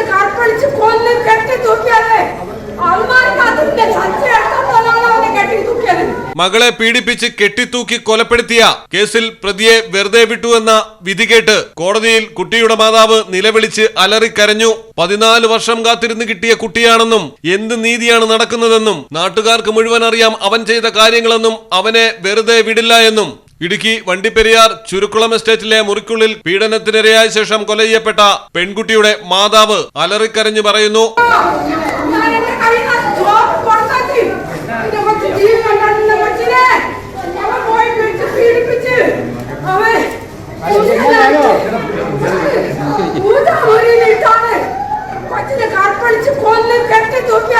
ഇട്ട് കൊന്ന് കെട്ടി തൂക്കിയത്. കെട്ടി മകളെ പീഡിപ്പിച്ച് കെട്ടിത്തൂക്കി കൊലപ്പെടുത്തിയ കേസിൽ പ്രതിയെ വെറുതെ വിട്ടുവെന്ന വിധി കേട്ട് കോടതിയിൽ കുട്ടിയുടെ മാതാവ് നിലവിളിച്ച് അലറിക്കരഞ്ഞു. പതിനാല് വർഷം കാത്തിരുന്ന് കിട്ടിയ കുട്ടിയാണെന്നും എന്ത് നീതിയാണ് നടക്കുന്നതെന്നും നാട്ടുകാർക്ക് മുഴുവൻ അറിയാം അവൻ ചെയ്ത കാര്യങ്ങളെന്നും അവനെ വെറുതെ വിടില്ല എന്നും. ഇടുക്കി വണ്ടിപ്പെരിയാർ ചുരുക്കുളം എസ്റ്റേറ്റിലെ മുറിക്കുള്ളിൽ പീഡനത്തിനിരയായ ശേഷം കൊല ചെയ്യപ്പെട്ട പെൺകുട്ടിയുടെ മാതാവ് അലറിക്കരഞ്ഞു പറയുന്നു. ഞാൻ കെട്ടി കയ്യിൽ